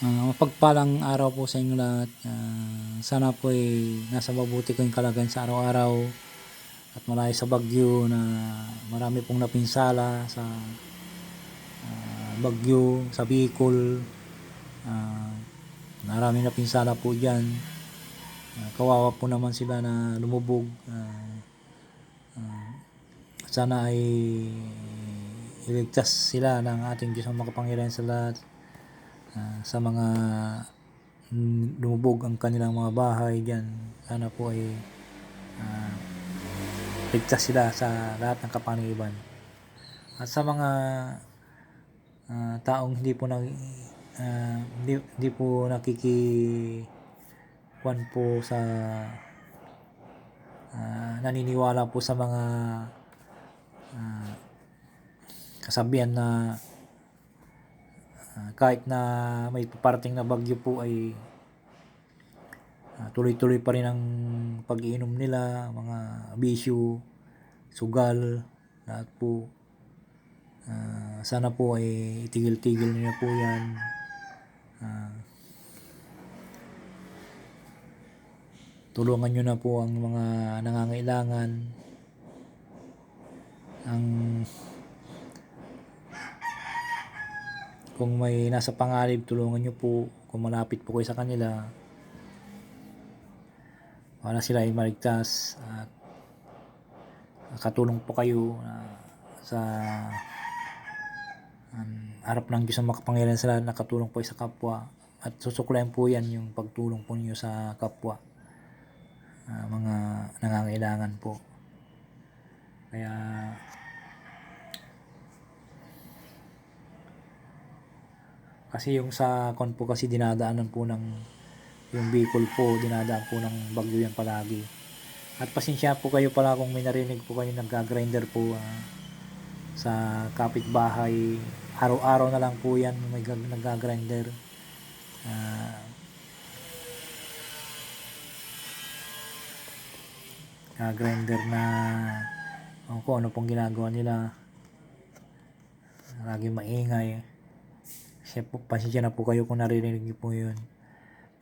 Ah, mapagpalang araw po sa inyo lahat. Ah, sana po ay nasa mabuti kayong kalagayan sa araw-araw at malayo sa bagyo na marami pong napinsala sa ah, bagyo, sa Bicol. Ah, marami napinsala po dyan. Ah, kawawa po naman sila na lumubog. Ah, ah, sana ay iligtas sila ng ating Diyos ang makapangyarihan sa lahat ah, sa mga mm, lumubog ang kanilang mga bahay diyan sana po ay ah, ligtas sila sa lahat ng kapangyarihan at sa mga ah, taong hindi po nag ah, hindi, hindi po nakiki po sa ah, naniniwala po sa mga ah, kasabihan na Ah, kahit na may parating na bagyo po ay ah, tuloy-tuloy pa rin ang pag-iinom nila, mga bisyo, sugal, lahat po. Ah, sana po ay itigil-tigil niyo po yan. Ah, tulungan nyo na po ang mga nangangailangan. Ang kung may nasa pangalib, tulungan nyo po. Kung malapit po kayo sa kanila, para sila ay maligtas at katulong po kayo ah, sa um, harap ng Diyos ang makapangyarihan sa lahat nakatulong po sa kapwa at susuklayan po yan yung pagtulong po niyo sa kapwa ah, mga nangangailangan po kaya kasi yung sa kon po kasi dinadaanan po ng yung Bicol po dinadaan po ng bagyo yan palagi. At pasensya po kayo pala kung may narinig po kayo nagga-grinder po ah, sa kapitbahay. Araw-araw na lang po yan may gag- nagga-grinder. Ah, nagga-grinder na ewan ko ano pong ginagawa nila. Lagi maingay Siya po, pasensya na po kayo kung naririnig niyo po yun.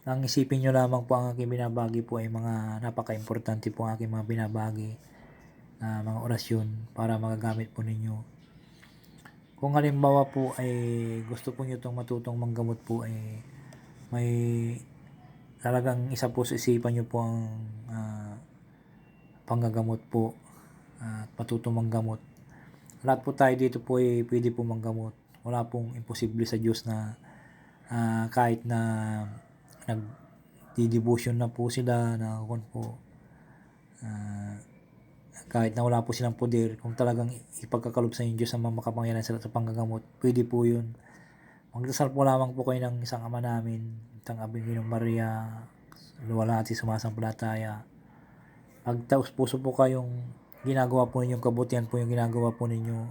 Ang isipin nyo lamang po ang aking binabagi po ay mga napaka-importante po ang aking mga binabagi na mga orasyon para magagamit po ninyo. Kung halimbawa po ay gusto po nyo itong matutong manggamot po ay may talagang isa po sa isipan nyo po ang ah, panggagamot po at matutong manggamot. Lahat po tayo dito po ay pwede po manggamot. Wala pong imposible sa Diyos na ah, kahit na nag-devotion na po sila na kung po ah, kahit na wala po silang poder, kung talagang ipagkakalob sa inyo Diyos ang makapangyarihan sa sa panggagamot, pwede po yun. Magdasal po lamang po kayo ng isang ama namin, itang Abing Maria, luwalhati sumasampalataya. Pag taos puso po kayong ginagawa po ninyong kabutihan po yung ginagawa po ninyo,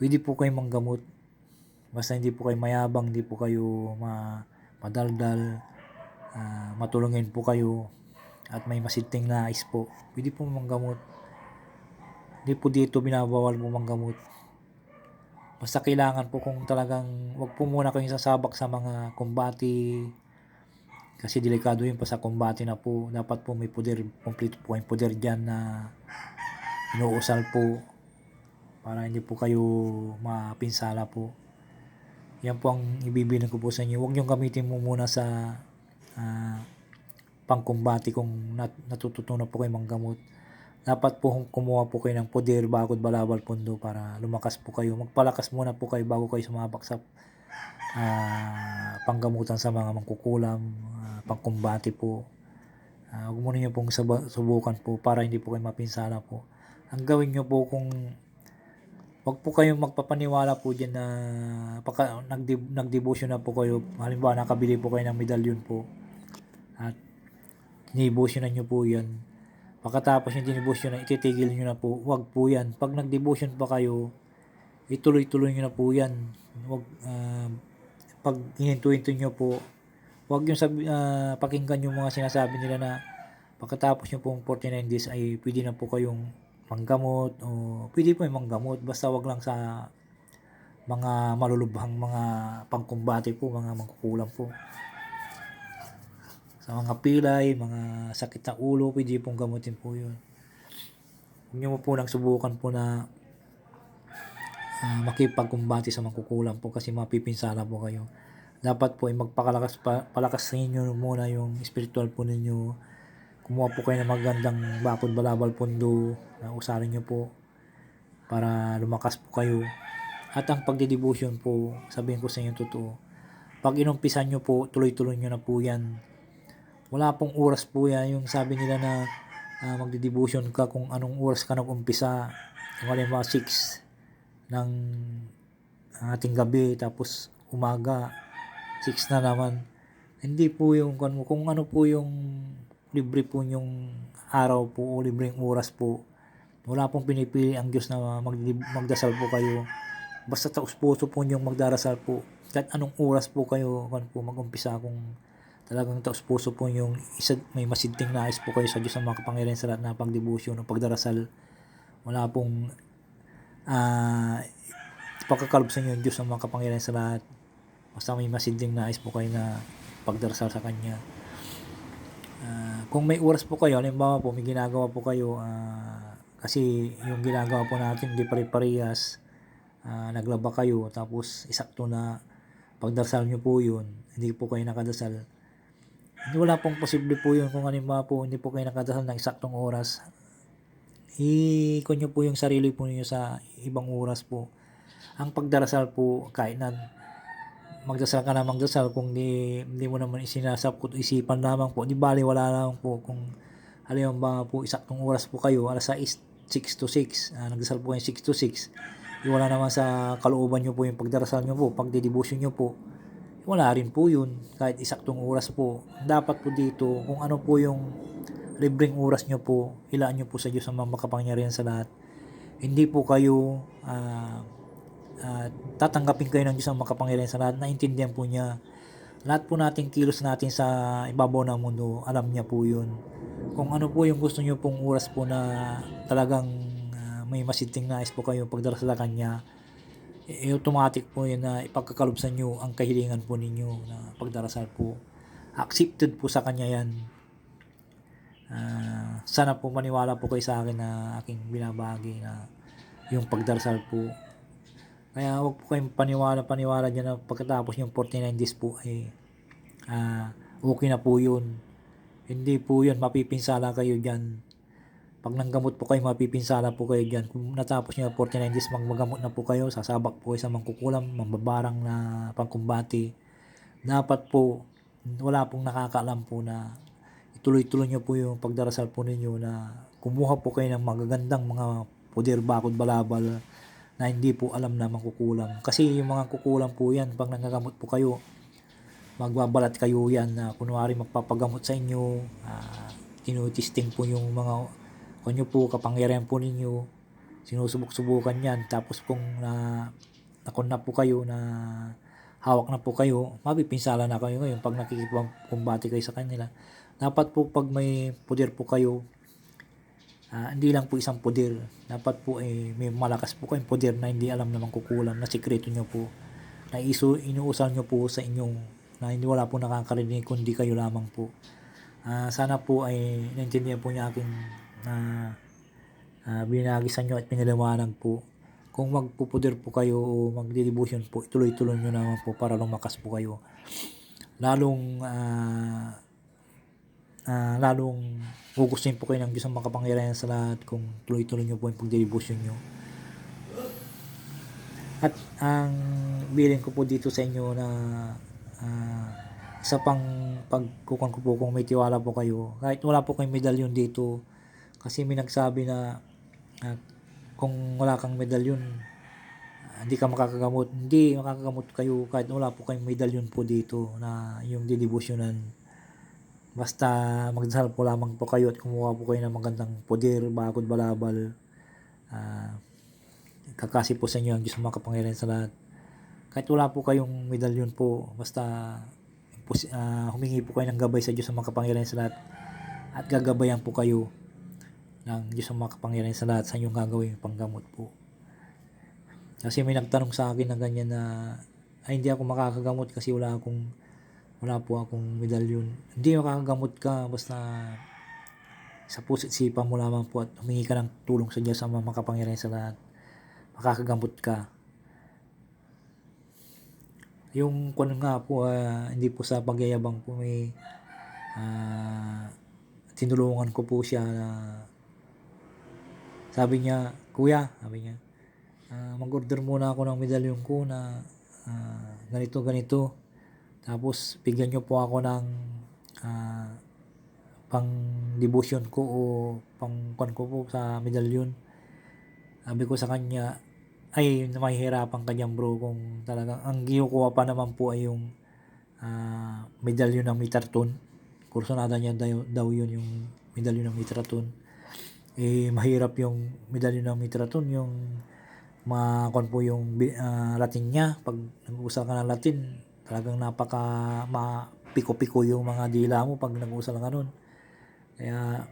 pwede po kayong manggamot. Basta hindi po kayo mayabang, hindi po kayo ma madaldal, ah, matulungin po kayo at may masiting nais po. Pwede po manggamot. Hindi po dito binabawal po manggamot. Basta kailangan po kung talagang wag po muna kayong sasabak sa mga kumbati kasi delikado yun pa sa kumbati na po. Dapat po may poder, kompleto po yung poder dyan na inuusal po para hindi po kayo mapinsala po. Yan po ang ibibilin ko po sa inyo. Huwag niyong gamitin mo muna sa ah, pangkumbati kung nat- natututunan po kayo manggamot. Dapat po kumuha po kayo ng poder bagod balabal pundo para lumakas po kayo. Magpalakas muna po kayo bago kayo sumabak sa ah, panggamutan sa mga mangkukulam, ah, pangkumbati po. Ah, huwag muna niyo pong subukan po para hindi po kayo mapinsala po. Ang gawin niyo po kung Huwag po kayong magpapaniwala po dyan na pagka nagdi, nagdevotion na po kayo. Halimbawa, nakabili po kayo ng medalyon po. At dinibosyonan nyo po yan. Pagkatapos yung dinibosyon na, ititigil nyo na po. Huwag po yan. Pag nagdevotion pa kayo, ituloy-tuloy nyo na po yan. Huwag, ah, pag ininto-into nyo po, huwag yung sabi, ah, pakinggan yung mga sinasabi nila na pagkatapos nyo pong 49 days ay pwede na po kayong manggamot o pwede po yung manggamot basta wag lang sa mga malulubhang mga pang pangkumbate po, mga mangkukulam po. Sa mga pilay, mga sakit na ulo, pwede pong gamutin po yun. Huwag nyo po nang subukan po na ah, makipagkumbate sa mangkukulam po kasi mapipinsala po kayo. Dapat po ay magpakalakas pa, palakas sa inyo muna yung spiritual po ninyo. Kumuha po kayo ng magandang bakod balabal pundo na usarin nyo po para lumakas po kayo. At ang pagdedebosyon po, sabihin ko sa inyo totoo, pag inumpisan nyo po, tuloy-tuloy nyo na po yan. Wala pong oras po yan. Yung sabi nila na uh, magdedebosyon ka kung anong oras ka nag-umpisa. Kung halimbawa 6 ng ating gabi, tapos umaga, 6 na naman. Hindi po yung kung ano po yung libre po yung araw po o libreng oras po. Wala pong pinipili ang Diyos na mag, magdasal po kayo. Basta taos puso po yung magdarasal po. Kahit anong oras po kayo kan po mag-umpisa kung talagang taos puso po yung isa, may masidting nais po kayo sa Diyos ang mga kapangyarihan sa lahat na pagdebosyon o pagdarasal. Wala pong uh, pagkakalob sa inyo yung Diyos ang mga kapangyarihan sa lahat. Basta may masidting nais po kayo na pagdarasal sa Kanya. Kung may oras po kayo, halimbawa po, may ginagawa po kayo, uh, kasi yung ginagawa po natin, hindi pare-parehas, uh, naglaba kayo, tapos isakto na pagdarasal nyo po yun, hindi po kayo nakadasal. Hindi wala pong posible po yun kung halimbawa po, hindi po kayo nakadasal ng isaktong oras. Ikon nyo po yung sarili po niyo sa ibang oras po. Ang pagdarasal po, kahit na magdasal ka na magdasal kung di, di mo naman isinasapot isipan lamang po. Di bali wala lang po kung alam ba po isaktong oras po kayo alas 6 6 to 6 uh, nagdasal po kayo 6 to 6 di wala naman sa kalooban nyo po yung pagdarasal nyo po pagdedebosyon nyo po. Wala rin po yun kahit isaktong oras po. Dapat po dito kung ano po yung libreng oras nyo po ilaan nyo po sa Diyos ang makapangyarihan sa lahat. Hindi po kayo uh, uh, tatanggapin kayo ng Diyos ang makapangyarihan sa lahat, naintindihan po niya. Lahat po nating kilos natin sa ibabaw ng mundo, alam niya po yun. Kung ano po yung gusto niyo pong oras po na talagang uh, may masidting nais po kayo pagdarasal sa Kanya, e, automatic po yun na ipagkakalob sa inyo ang kahilingan po ninyo na pagdarasal po. Accepted po sa Kanya yan. Uh, sana po maniwala po kayo sa akin na aking binabagi na yung pagdarasal po kaya huwag po kayong paniwala-paniwala dyan na pagkatapos yung 49 days po ay uh, okay na po yun. Hindi po yun, mapipinsala kayo dyan. Pag nanggamot po kayo, mapipinsala po kayo dyan. Kung natapos nyo 49 days, magmagamot na po kayo, sasabak po kayo sa mangkukulam, mambabarang na pangkumbati. Dapat po, wala pong nakakaalam po na ituloy-tuloy nyo po yung pagdarasal po ninyo na kumuha po kayo ng magagandang mga puder, bakod, balabal, na hindi po alam na mangkukulam. Kasi yung mga kukulam po yan, pag nangagamot po kayo, magbabalat kayo yan na kunwari magpapagamot sa inyo, uh, tinutesting po yung mga kanyo po, kapangyarihan po ninyo, sinusubok-subukan yan. Tapos kung na, nakon na po kayo na hawak na po kayo, mapipinsala na kayo ngayon pag nakikipagkumbati kayo sa kanila. Dapat po pag may puder po kayo, Uh, hindi lang po isang poder. Dapat po eh, may malakas po kayong poder na hindi alam naman kukulang na sikreto nyo po. Na isu, inuusal nyo po sa inyong na hindi wala po nakakarinig kundi kayo lamang po. Uh, sana po ay naintindihan po niya aking uh, uh, binagisan nyo at pinaliwanag po. Kung magpupuder po kayo o magdidibution po, ituloy-tuloy nyo naman po para lumakas po kayo. Lalong uh, uh, lalong gugustuhin po kayo ng Diyos ang makapangyarihan sa lahat kung tuloy-tuloy nyo po yung pagdedebosyon nyo. At ang bilin ko po dito sa inyo na uh, isa pang pagkukan ko po kung may tiwala po kayo, kahit wala po kayong medalyon dito, kasi may nagsabi na uh, kung wala kang medalyon, hindi ka makakagamot. Hindi makakagamot kayo kahit wala po kayong medalyon po dito na yung dedebosyonan Basta magdasal po lamang po kayo at kumuha po kayo ng magandang poder, bakod, balabal. Uh, kakasi po sa inyo ang Diyos mga kapangyarihan sa lahat. Kahit wala po kayong medalyon po, basta uh, humingi po kayo ng gabay sa Diyos mga kapangyarihan sa lahat. At gagabayan po kayo ng Diyos mga kapangyarihan sa lahat sa inyong gagawin panggamot po. Kasi may nagtanong sa akin ng ganyan na ay hindi ako makakagamot kasi wala akong wala po akong medalyon. Hindi makakagamot ka basta sa puso't sipa mo lamang po at humingi ka ng tulong sa Diyos ang makapangyarihan sa lahat. Makakagamot ka. Yung kung nga po, ah, hindi po sa pagyayabang po may ah, tinulungan ko po siya na sabi niya, Kuya, sabi niya, ah, mag-order muna ako ng medalyon ko na ah, ganito, ganito. Tapos, bigyan niyo po ako ng ah, pang devotion ko o pang kwan ko po sa medalyon. Sabi ko sa kanya, ay mahihirapan ka dyan bro kung talagang ang kinukuha pa naman po ay yung ah, medalyon ng Mitarton. Kursunada niya daw, daw yun yung medalyon ng Mitraton. Eh, mahirap yung medalyon ng Mitraton, yung makon po yung ah, Latin niya. Pag nag-uusal ka ng Latin, talagang napaka mapiko-piko yung mga dila mo pag nag-uusal ka nun. Kaya,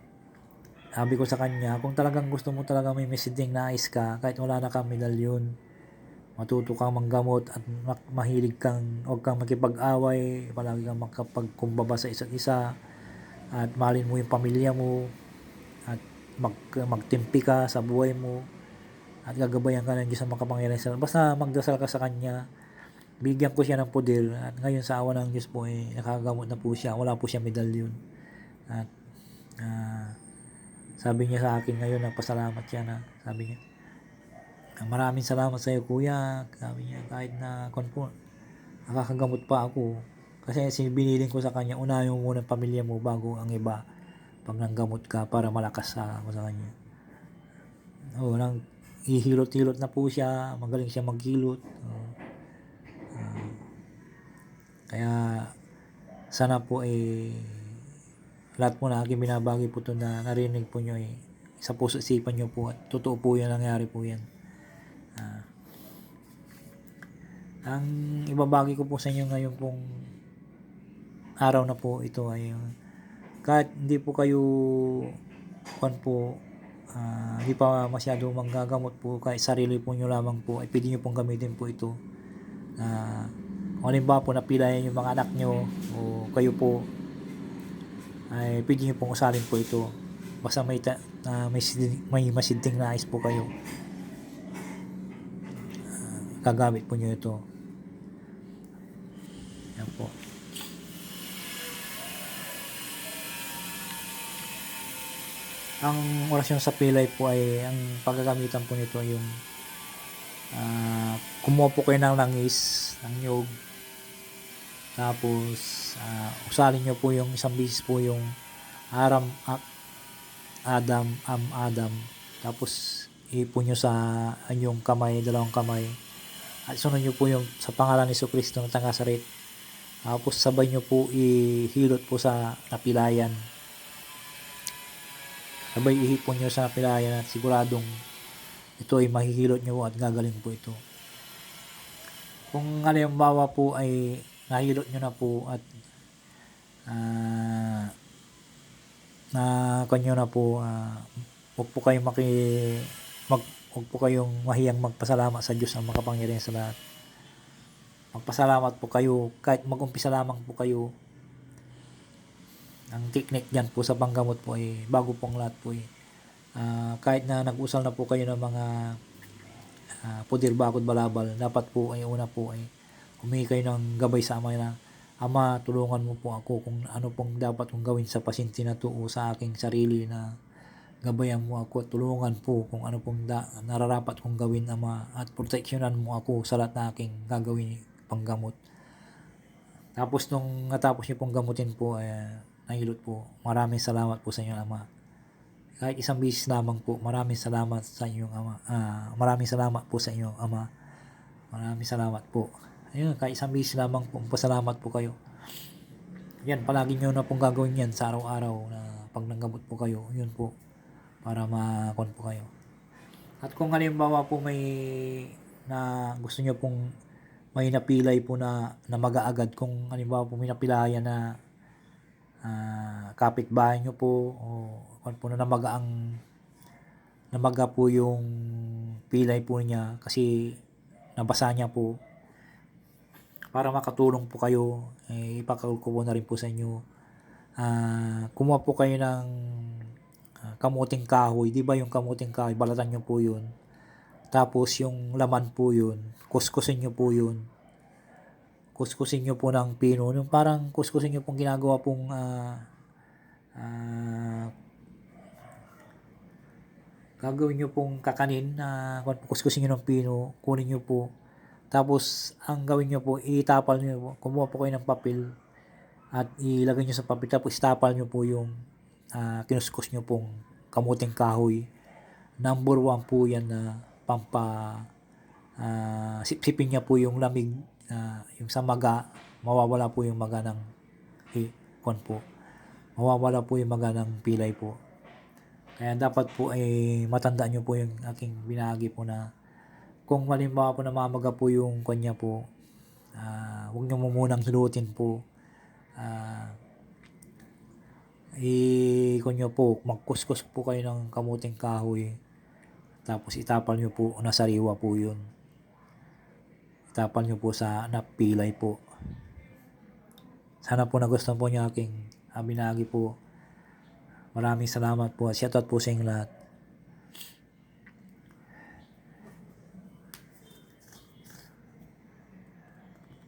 sabi ko sa kanya, kung talagang gusto mo talaga may messaging nais ka, kahit wala na kang medalyon, matuto kang manggamot at mahilig kang, huwag kang makipag-away, palagi kang makapagkumbaba sa isa't isa, at mahalin mo yung pamilya mo, at mag, magtimpi ka sa buhay mo, at gagabayan ka ng Diyos sa makapangyarihan sa Basta magdasal ka sa Kanya, bigyan ko siya ng poder, at ngayon sa awa ng Diyos po, eh, nakagamot na po siya, wala po siya medalyon. At, ah, sabi niya sa akin ngayon, nagpasalamat siya na, sabi niya, "Ah, maraming salamat sa iyo kuya, sabi niya, kahit na, po, nakakagamot pa ako. Kasi sinibililing ko sa kanya, unahin mo muna pamilya mo bago ang iba pag nanggamot ka para malakas sa ako sa kanya. Oo, nang ihilot-hilot na po siya, magaling siya maghilot. Oo. Ah, kaya sana po eh lahat po na aking binabagi po ito na narinig po nyo eh, sa puso isipan nyo po at totoo po yan, nangyari po yan. Ah. ang ibabagi ko po sa inyo ngayon pong araw na po ito ay yung kahit hindi po kayo kwan po ah, hindi pa masyado manggagamot po kahit sarili po nyo lamang po ay pwede nyo pong gamitin po ito na kung halimbawa po napilayan yung mga anak nyo o kayo po ay pwede nyo pong usalin po ito. Basta may, ta, na may, may masiding nais po kayo. Ah, gagamit po nyo ito. Yan po. Ang orasyon sa pilay po ay ang paggagamitan po nito yung ah, kumuha po kayo ng langis ng nyog tapos ah, usalin nyo po yung isang bisis po yung aram a- Adam am Adam. Tapos ipon nyo sa inyong kamay dalawang kamay. At sunod nyo po yung sa pangalan ni Kristo ng Tangasarit tapos sabay nyo po ihilot po sa napilayan. Sabay ihipon nyo sa napilayan at siguradong ito ay mahihilot nyo at gagaling po ito. Kung halimbawa po ay nahilot nyo na po at ah na kanyo na po ah, huwag po kayong maki mag huwag po kayong mahiyang magpasalamat sa Diyos ang makapangyarihan sa lahat. Magpasalamat po kayo kahit mag-umpisa lamang po kayo ang technique dyan po sa panggamot po ay bago pong lahat po eh. Ah, kahit na nag-usal na po kayo ng mga ah, pudir bakod balabal dapat po ay una po ay humingi kayo ng gabay sa ama na Ama, tulungan mo po ako kung ano pong dapat kong gawin sa pasyente na to o sa aking sarili na gabayan mo ako at tulungan po kung ano pong da, nararapat kong gawin, Ama, at proteksyonan mo ako sa lahat na aking gagawin panggamot. Tapos nung natapos niyo pong gamutin po, eh, nahilot po. Maraming salamat po sa inyo, Ama. Kahit isang bisis lamang po, maraming salamat sa inyong Ama. Ah, maraming salamat po sa inyo, Ama. Maraming salamat po. Ayun, kahit isang bisis lamang po, pasalamat po kayo. Yan, palagi nyo na pong gagawin yan sa araw-araw na pag nanggamot po kayo, yun po, para makon po kayo. At kung halimbawa po may na gusto nyo pong may napilay po na, na mag-aagad, kung halimbawa po may napilayan na ah, kapitbahay nyo po, o kung po na namaga ang namaga po yung pilay po niya kasi nabasa niya po para makatulong po kayo, eh, ipakawal ko po na rin po sa inyo. Ah, kumuha po kayo ng ah, kamuting kahoy, 'di ba yung kamuting kahoy, balatan nyo po 'yun. Tapos yung laman po 'yun, kuskusin nyo po 'yun. Kuskusin nyo po ng pino, yung parang kuskusin nyo pong ginagawa pong ah, ah, gagawin nyo pong kakanin na uh, kuskusin nyo ng pino, kunin nyo po. Tapos, ang gawin nyo po, itapal nyo po. Kumuha po kayo ng papel at ilagay nyo sa papel. Tapos, itapal nyo po yung uh, kinuskus nyo pong kamuting kahoy. Number one po yan na pampa uh, sipsipin niya po yung lamig uh, yung sa maga mawawala po yung maga ng eh, kon po mawawala po yung maga ng pilay po kaya dapat po ay matandaan nyo po yung aking binahagi po na kung malimbawa po namamaga po yung kanya po uh, huwag nyo mo munang sulutin po uh, i-kunyo po magkuskus po kayo ng kamuting kahoy tapos itapal nyo po na sariwa po yun. Itapal nyo po sa napilay po. Sana po nagustuhan po niya aking binagi po. Maraming salamat po. Shoutout po sa inyo lahat.